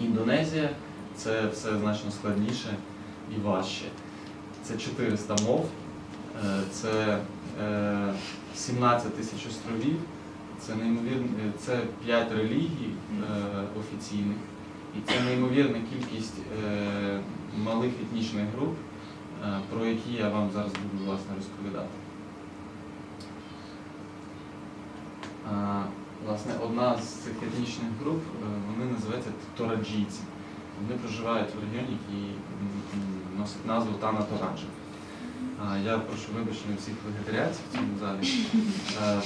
Індонезія це все значно складніше і важче. Це 400 мов, е, це е, 17 тисяч островів, це неймовірно, це 5 релігій е, офіційних, і це неймовірна кількість е, малих етнічних груп, е, про які я вам зараз буду власне розповідати. А, Власне, одна з цих етнічних груп, е, вони називаються тораджійці. Вони проживають в регіоні, який носить назву Тана Тораджа. Я прошу вибачення всіх вегетаріанців в цьому залі. Е,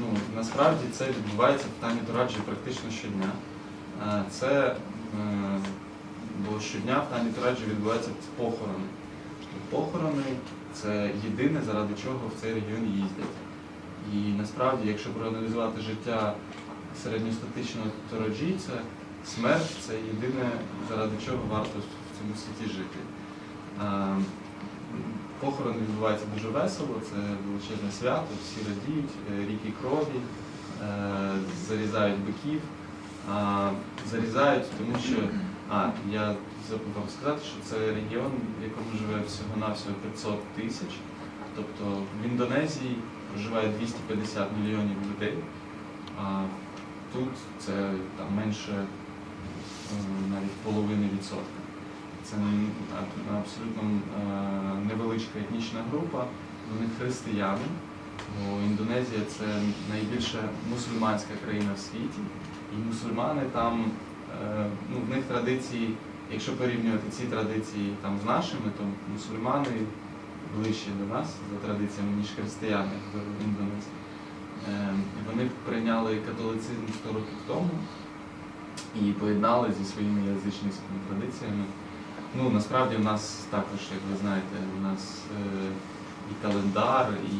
Ну, насправді це відбувається в Тані Тораджі практично щодня. Е, Це бо щодня в Тані Тораджі відбуваються похорони. Похорони це єдине, заради чого в цей регіон їздять. І насправді, якщо проаналізувати життя середньостатичного тороджійця, смерть це єдине, заради чого варто в цьому світі жити. Похорони відбуваються дуже весело, це величезне свято, всі радіють, е, ріки крові, е, зарізають биків. Зарізають, тому що, а, я забув вам сказати, що це регіон, в якому живе всього-навсього 500 тисяч. Тобто в Індонезії проживає 250 мільйонів людей, а тут це там менше е, навіть половини відсотка. Це абсолютно е, невеличка етнічна група, вони християни, бо Індонезія це найбільша мусульманська країна в світі, і мусульмани там, е, ну, в них традиції, якщо порівнювати ці традиції там, з нашими, то мусульмани ближче до нас за традиціями, ніж християни в Індонезії. Е, Вони прийняли католицизм 100 років тому і поєднали зі своїми язичницькими традиціями. Ну, насправді в нас також, як ви знаєте, у нас е, і календар, і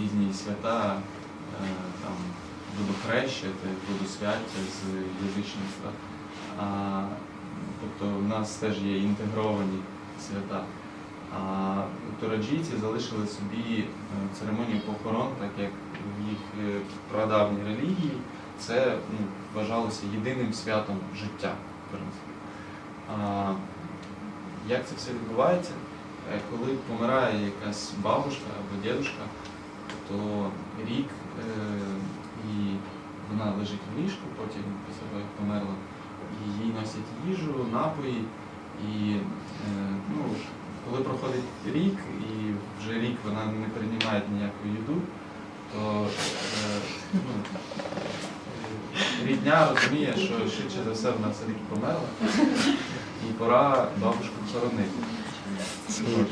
різні свята, е, там, водохреща, водосвяття з язичництва. А, тобто в нас теж є інтегровані свята. А тораджійці залишили собі е, церемонію похорон, так як в їх е, прадавній релігії це ну, вважалося єдиним святом життя. А, як це все відбувається? Е, Коли помирає якась бабушка або дідушка, то рік і вона лежить в ліжку, потім після того, як померла, їй носять їжу, напої. І ну, коли проходить рік, і вже рік вона не приймає ніяку їду, то е, ну, рідня розуміє, що швидше за все вона все таки померла, і пора бабушку хоронити.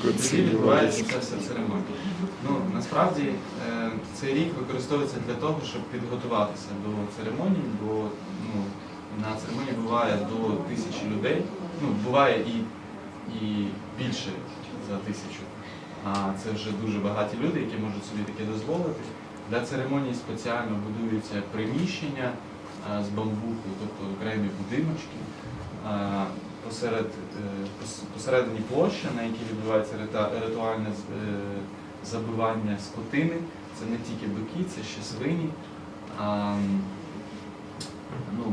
Тоді відбувається ця вся церемонія. Ну, насправді е, цей рік використовується для того, щоб підготуватися до церемонії, бо ну, на церемонії буває до тисячі людей. Ну, буває і, і більше за тисячу. А це вже дуже багаті люди, які можуть собі таке дозволити. Для церемонії спеціально будуються приміщення а, з бамбуку, тобто окремі будиночки. А, Посеред, е, пос- посередині площі, на якій відбувається рита- ритуальне е, забивання скотини. Це не тільки бики, це ще свині.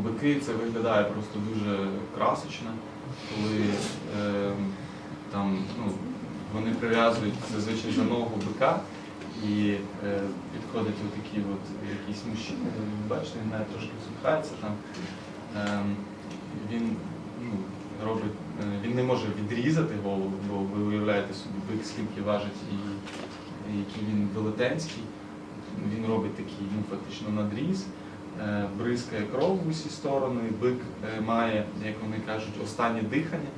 Бики це виглядає просто дуже красочно, коли е, там, ну, вони прив'язують зазвичай за ногу бика і е, підходить отакий от якийсь мужчина, ви бачите, він навіть трошки всміхається там. Ем, він ну, робить, е, він не може відрізати голову, бо ви уявляєте собі бик, скільки важить і, і який він велетенський. Він робить такий ну, фактично надріз, е, бризкає кров в усі сторони, бик е, має, як вони кажуть, останнє дихання,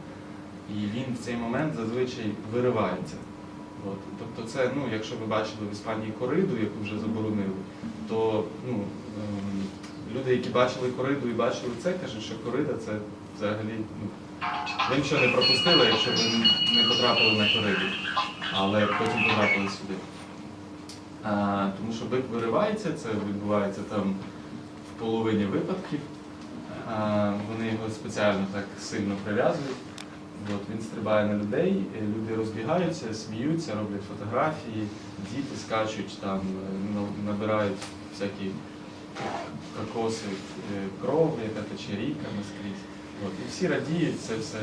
і він в цей момент зазвичай виривається. От. Тобто це, ну, якщо ви бачили в Іспанії кориду, яку вже заборонили, то ну, ем, люди, які бачили кориду і бачили це, кажуть, що корида це взагалі ну, ви нічого не пропустили, якщо ви не потрапили на кориду, але потім потрапили сюди. А, тому що бик виривається, це відбувається там половині випадків. Вони його спеціально так сильно прив'язують. От, він стрибає на людей, е, люди розбігаються, сміються, роблять фотографії, діти скачуть, там, е, набирають всякі кокоси е, кров, яка тече ріками скрізь. От, і всі радіють, це все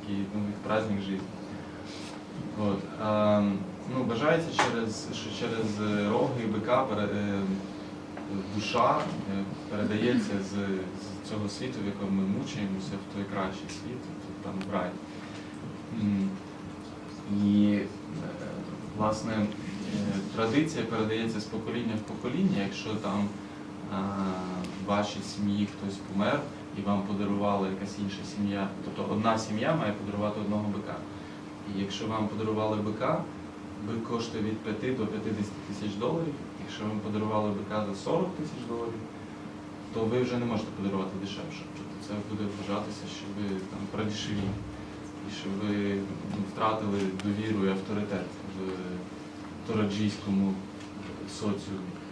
такий ну, праздник життя. От, а, ну, вважається, через, що через роги бика душа е, передається з, з цього світу, в якому ми мучаємося, в той кращий світ, там в рай. І е, власне е, традиція передається з покоління в покоління, якщо там в вашій сім'ї хтось помер і вам подарувала якась інша сім'я, тобто одна сім'я має подарувати одного бика. І якщо вам подарували бика, бик кошти від 5 до 50 тисяч доларів. Якщо вам подарували бика за 40 тисяч доларів, то ви вже не можете подарувати дешевше. Тобто це буде вважатися, що ви там продешеві. І що ви ну, втратили довіру і авторитет в тораджійському соціумі.